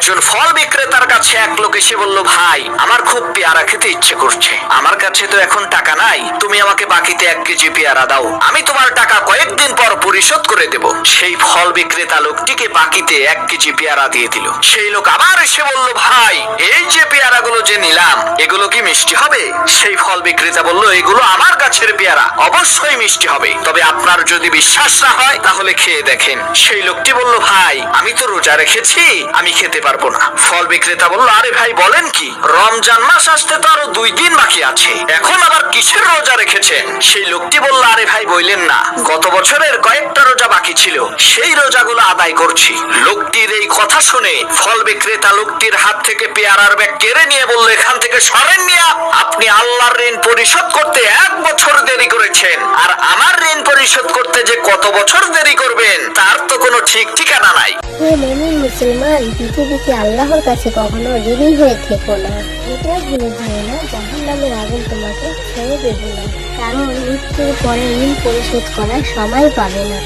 একজন ফল বিক্রেতার কাছে এক লোক এসে বলল, ভাই, আমার খুব পেয়ারা খেতে ইচ্ছে করছে। আমার কাছে তো এখন টাকা নাই। তুমি আমাকে বাকিতে এক কেজি পেয়ারা দাও। আমি তোমার টাকা কয়েকদিন পর পরিশোধ করে দেব। সেই ফল বিক্রেতা লোকটিকে বাকিতে এক কেজি পেয়ারা দিয়ে দিল। সেই লোক আবার এসে বলল, ভাই, এই যে নিলাম, এগুলো কি মিষ্টি হবে? সেই ফল বিক্রেতা বলল, এগুলো আমার গাছের পেয়ারা, অবশ্যই মিষ্টি হবে। তবে আপনার যদি বিশ্বাস না হয়, তাহলে খেয়ে দেখেন। সেই লোকটি বলল, ভাই, আমি তো রোজা রেখেছি, আমি খেতে পারব না। ফল বিক্রেতা বলল, আরে ভাই, বলেন কি? রমজান মাস আসতে তো আরও দুই দিন বাকি আছে। এখন আবার কিসের রোজা রেখেছেন? সেই লোকটি বলল, আরে ভাই বললেন না। গত বছরের কয়েকটা রোজা বাকি ছিল। সেই রোজাগুলো আদায় করছি। লোকটির এই কথা শুনে ফল বিক্রেতা লোকটির হাত থেকে পেয়ারার ব্যাগ কেড়ে নিয়ে সরেন আপনি আল্লাহর ঋণ পরিশোধ করতে এক বছর দেরি করেছেন। আর আমার ঋণ পরিশোধ করতে যে কত বছর দেরি করবেন, তার তো কোনো ঠিক ঠিকানা নাই। হে মমিন মুসলমান, পৃথিবীতে আল্লাহর কাছে কখনো ঋণী হয়ে থেকো না। এটা ভুলে যেও না জাহান নামের আগুন তোমাকে ছেড়ে দেবে না। কারণ মৃত্যুর পরে ঋণ পরিশোধ করার সময় পাবে না।